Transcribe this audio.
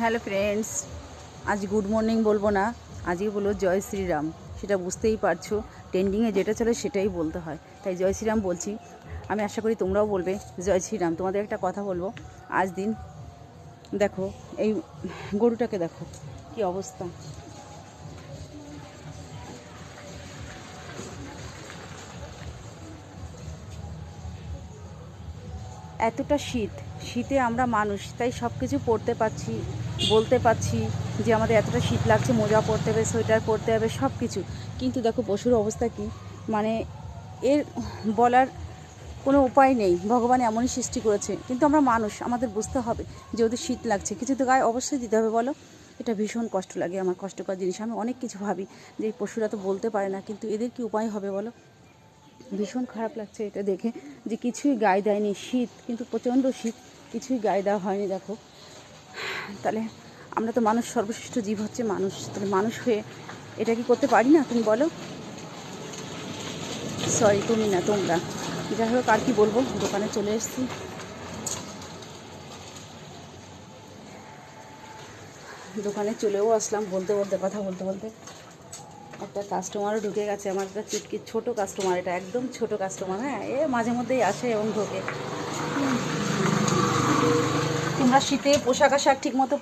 Hello friends, আজ good morning বলব না, আজকে বলব জয় শ্রীরাম। সেটা বুঝতেই পারছ, ট্রেন্ডিংয়ে যেটা চলে সেটাই বলতে হয়। তাই জয় শ্রীরাম বলছি, আমি আশা করি তোমরাও বলবে জয় শ্রীরাম। তোমাদের একটা কথা বলব, আজ দিন দেখো, এই গরুটাকে দেখো, কি অবস্থা। এতটা শীত, শীতে আমরা মানুষ, তাই সব কিছু পরতে পারছি, বলতে পারছি যে আমাদের এতটা শীত লাগছে, মোজা পরতে হবে, সোয়েটার পরতে হবে সব কিছু কিন্তু দেখো পশুর অবস্থা কি? মানে এর বলার কোনো উপায় নেই। ভগবান এমনই সৃষ্টি করেছে। কিন্তু আমরা মানুষ, আমাদের বুঝতে হবে যে ওদের শীত লাগছে। কিছু তো গায়ে অবশ্যই দিতে হবে, বলো? এটা ভীষণ কষ্ট লাগে, আমার কষ্টকর জিনিস। আমি অনেক কিছু ভাবি যে পশুরা তো বলতে পারে না, কিন্তু এদের কি উপায় হবে, বলো? ভীষণ খারাপ লাগছে এটা দেখে যে কিছুই গায়ে দেয়নি, শীত, কিন্তু প্রচণ্ড শীত, কিছুই গায়ে দেওয়া হয়নি, দেখো। তাহলে আমরা তো মানুষ, সর্বশ্রেষ্ঠ জীব হচ্ছে মানুষ। তাহলে মানুষ হয়ে এটা কি করতে পারি না, তুমি বলো? সরি তুমি না, তোমরা। যাই হোক, আর কি বলব, দোকানে চলে এসেছি। দোকানে চলেও আসলাম, বলতে বলতে, কথা বলতে বলতে। একটা কাস্টমারও ঢুকে গেছে। আমার একটা চুটকি ছোটো কাস্টমার এটা একদম ছোট কাস্টমার হ্যাঁ এ মাঝে মধ্যেই আসে এবং ঢোকে। তোমরা শীতে পোশাক আশাক ঠিক মতো